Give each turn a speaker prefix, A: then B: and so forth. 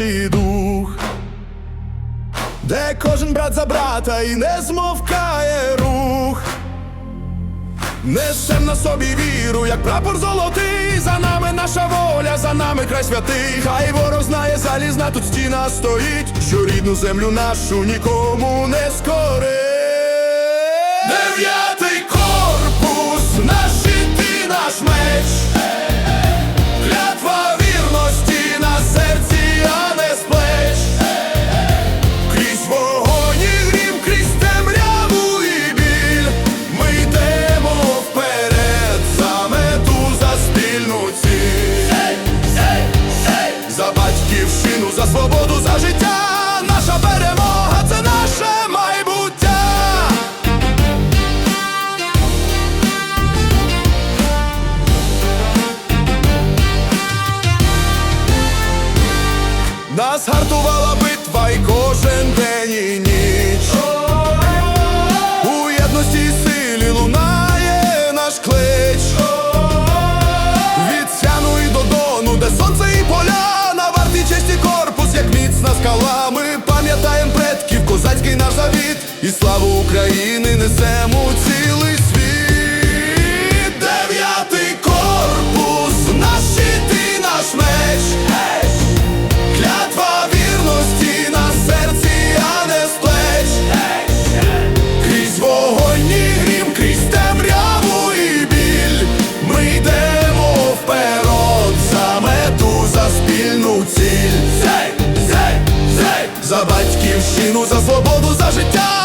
A: нації дух, де кожен брат за брата і не змовкає рух. Несем на собі віру, як прапор золотий, за нами наша воля, за нами край святий. Хай ворог знає, залізна тут стіна стоїть, що рідну землю нашу нікому не скорить. Предків, козацький наш завіт, і славу України ці. батьківщину за свободу, за життя.